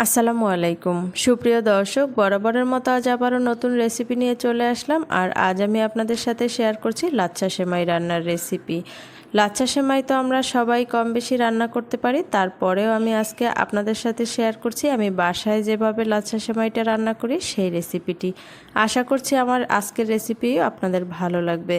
আসসালামু আলাইকুম। সুপ্রিয় দর্শক, বরাবরের মতো আজ আবারও নতুন রেসিপি নিয়ে চলে আসলাম আর আজ আমি আপনাদের সাথে শেয়ার করছি লাচ্ছা সেমাই রান্নার রেসিপি লাচ্ছা সেমাই তো আমরা সবাই কম বেশি রান্না করতে পারি, তারপরেও আমি আজকে আপনাদের সাথে শেয়ার করছি আমি বাসায় যেভাবে লাচ্ছা সেমাইটা রান্না করি সেই রেসিপিটি আশা করছি আমার আজকের রেসিপিও আপনাদের ভালো লাগবে।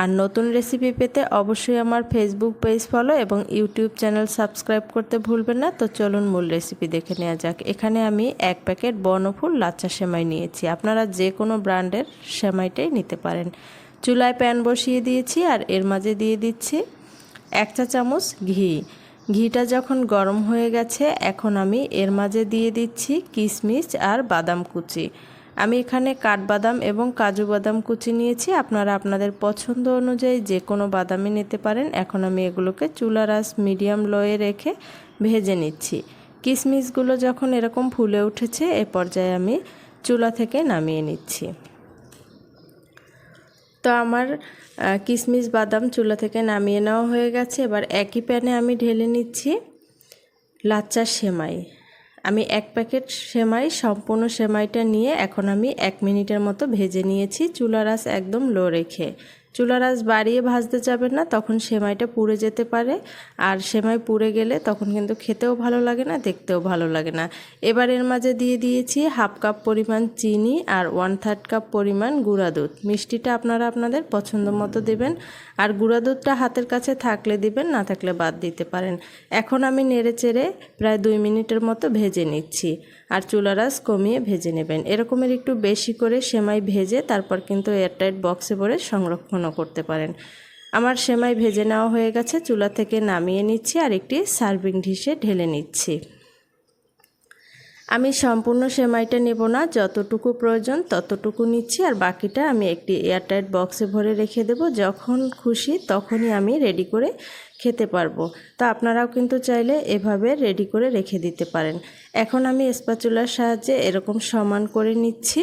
আর নতুন রেসিপি পেতে অবশ্যই আমার ফেসবুক পেজ ফলো এবং ইউটিউব চ্যানেল সাবস্ক্রাইব করতে ভুলবেন না। তো চলুন মূল রেসিপি দেখে নেওয়া যাক। এখানে আমি এক প্যাকেট বনফুল লাচ্চা সেমাই নিয়েছি। আপনারা যে কোনো ব্র্যান্ডের সেমাইটাই নিতে পারেন। চুলায় প্যান বসিয়ে দিয়েছি আর এর মাঝে দিয়ে দিচ্ছি এক চা চামচ ঘি। ঘিটা যখন গরম হয়ে গেছে, এখন আমি এর মাঝে দিয়ে দিচ্ছি কিশমিশ আর বাদাম কুচি। আমি এখানে কাঠবাদাম এবং কাজু বাদাম কুচি নিয়েছি। আপনারা আপনাদের পছন্দ অনুযায়ী যে কোনো বাদামই নিতে পারেন। এখন আমি এগুলোকে চুলার আস মিডিয়াম লোয়ে রেখে ভেজে নিচ্ছি। কিশমিশগুলো যখন এরকম ফুলে উঠেছে, এ পর্যায়ে আমি চুলা থেকে নামিয়ে নিচ্ছি। তো আমার কিশমিশ বাদাম চুলা থেকে নামিয়ে নেওয়া হয়ে গেছে। এবার একই প্যানে আমি ঢেলে নিচ্ছি লাচ্চার সেমাই। আমি এক প্যাকেট সেমাই, সম্পূর্ণ সেমাইটা নিয়ে এখন আমি এক মিনিটের মতো ভেজে নিয়েছি। চুলার আঁচ একদম লো রেখে। চুলার আঁচ বাড়িয়ে ভাজতে যাবেন না, তখন সেমাইটা পুড়ে যেতে পারে। আর সেমাই পুড়ে গেলে তখন কিন্তু খেতেও ভালো লাগে না, দেখতেও ভালো লাগে না। এবার এর মাঝে দিয়ে দিয়েছি হাফ কাপ পরিমাণ চিনি আর ওয়ান থার্ড কাপ পরিমাণ গুঁড়া দুধ। মিষ্টিটা আপনারা আপনাদের পছন্দ মতো দেবেন। আর গুঁড়া দুধটা হাতের কাছে থাকলে দিবেন, না থাকলে বাদ দিতে পারেন। এখন আমি নেড়ে চেড়ে প্রায় দুই মিনিটের মতো ভেজে নিচ্ছি। আর চুলার আঁচ কমিয়ে ভেজে নেবেন। এরকমের একটু বেশি করে সেমাই ভেজে তারপর কিন্তু এয়ারটাইট বক্সে ভরে সংরক্ষণও করতে পারেন। আমার সেমাই ভেজে নেওয়া হয়ে গেছে, চুলা থেকে নামিয়ে নিচ্ছি আর একটি সার্ভিং ডিশে ঢেলে নিচ্ছি। আমি সম্পূর্ণ সেমাইটা নেব না, যতটুকু প্রয়োজন ততটুকু নিচ্ছি আর বাকিটা আমি একটি এয়ারটাইট বক্সে ভরে রেখে দেব। যখন খুশি তখনই আমি রেডি করে খেতে পারব। তা আপনারাও কিন্তু চাইলে এভাবে রেডি করে রেখে দিতে পারেন। এখন আমি স্পাচুলার সাহায্যে এরকম সমান করে নিচ্ছি।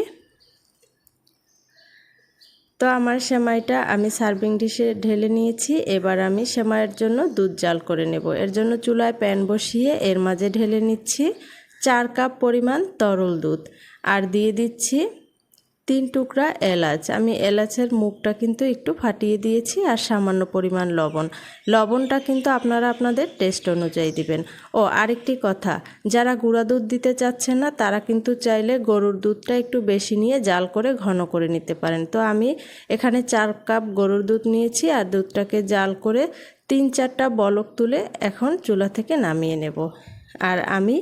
তো আমার সেমাইটা আমি সার্ভিং ডিশে ঢেলে নিয়েছি। এবার আমি সেমাইয়ের জন্য দুধ জাল করে নেব। এর জন্য চুলায় প্যান বসিয়ে এর মাঝে ঢেলে নিচ্ছি চার কাপ পরিমাণ তরল দুধ। আর দিয়ে দিচ্ছি তিন টুকরা এলাচ। আমি এলাচের মুখটা কিন্তু একটু ফাটিয়ে দিয়েছি আর সামান্য পরিমাণ লবণ। লবণটা কিন্তু আপনারা আপনাদের টেস্ট অনুযায়ী দিবেন। ও, আরেকটি কথা, যারা গুঁড়া দুধ দিতে চাচ্ছেন না, তারা কিন্তু চাইলে গরুর দুধটা একটু বেশি নিয়ে জাল করে ঘন করে নিতে পারেন। তো আমি এখানে চার কাপ গরুর দুধ নিয়েছি আর দুধটাকে জাল করে তিন চারটা বলক তুলে এখন চুলা থেকে নামিয়ে নেব। আর আমি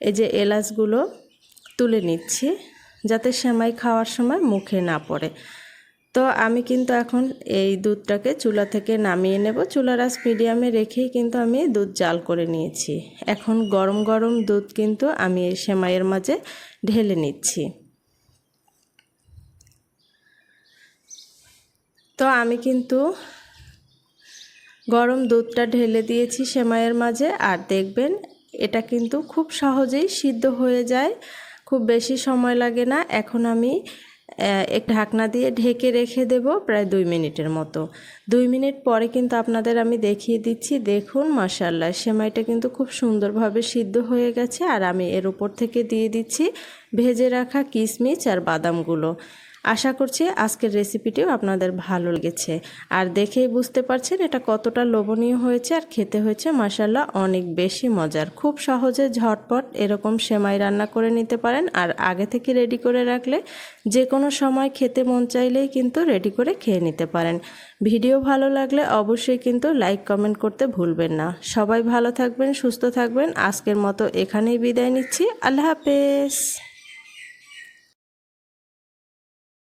এই যে এলাচগুলো তুলে নিচ্ছি। যাতে সেমাই খাওয়ার সময় মুখে না পড়ে। তো আমি কিন্তু এখন এই দুধটাকে চুলা থেকে নামিয়ে নেব। চুলার আস মিডিয়ামে রেখেই কিন্তু আমি দুধ জাল করে নিয়েছি। এখন গরম গরম দুধ কিন্তু আমি এই সেমাইয়ের মাঝে ঢেলে নিচ্ছি। তো আমি কিন্তু গরম দুধটা ঢেলে দিয়েছি সেমাইয়ের মাঝে। আর দেখবেন এটা কিন্তু খুব সহজেই সিদ্ধ হয়ে যায়। খুব বেশি সময় লাগে না। এখন আমি এক ঢাকনা দিয়ে ঢেকে রেখে দেব প্রায় দুই মিনিটের মতো। দুই মিনিট পরে কিন্তু আপনাদের আমি দেখিয়ে দিচ্ছি। দেখুন মাসাল্লাহ সেমাইটা কিন্তু খুব সুন্দরভাবে সিদ্ধ হয়ে গেছে। আর আমি এর উপর থেকে দিয়ে দিচ্ছি ভেজে রাখা কিশমিশ আর বাদামগুলো। আশা করছি আজকের রেসিপিটিও আপনাদের ভালো লেগেছে। আর দেখেই বুঝতে পারছেন এটা কতটা লোভনীয় হয়েছে আর খেতে হয়েছে মাসাল্লাহ অনেক বেশি মজার। খুব সহজে ঝটপট এরকম সেমাই রান্না করে নিতে পারেন আর আগে থেকে রেডি করে রাখলে যে কোনো সময় খেতে মন চাইলেই কিন্তু রেডি করে খেয়ে নিতে পারেন। ভিডিও ভালো লাগলে অবশ্যই কিন্তু লাইক কমেন্ট করতে ভুলবেন না। সবাই ভালো থাকবেন, সুস্থ থাকবেন। আজকের মতো এখানেই বিদায় নিচ্ছি। আল্লাহ হাফেজ।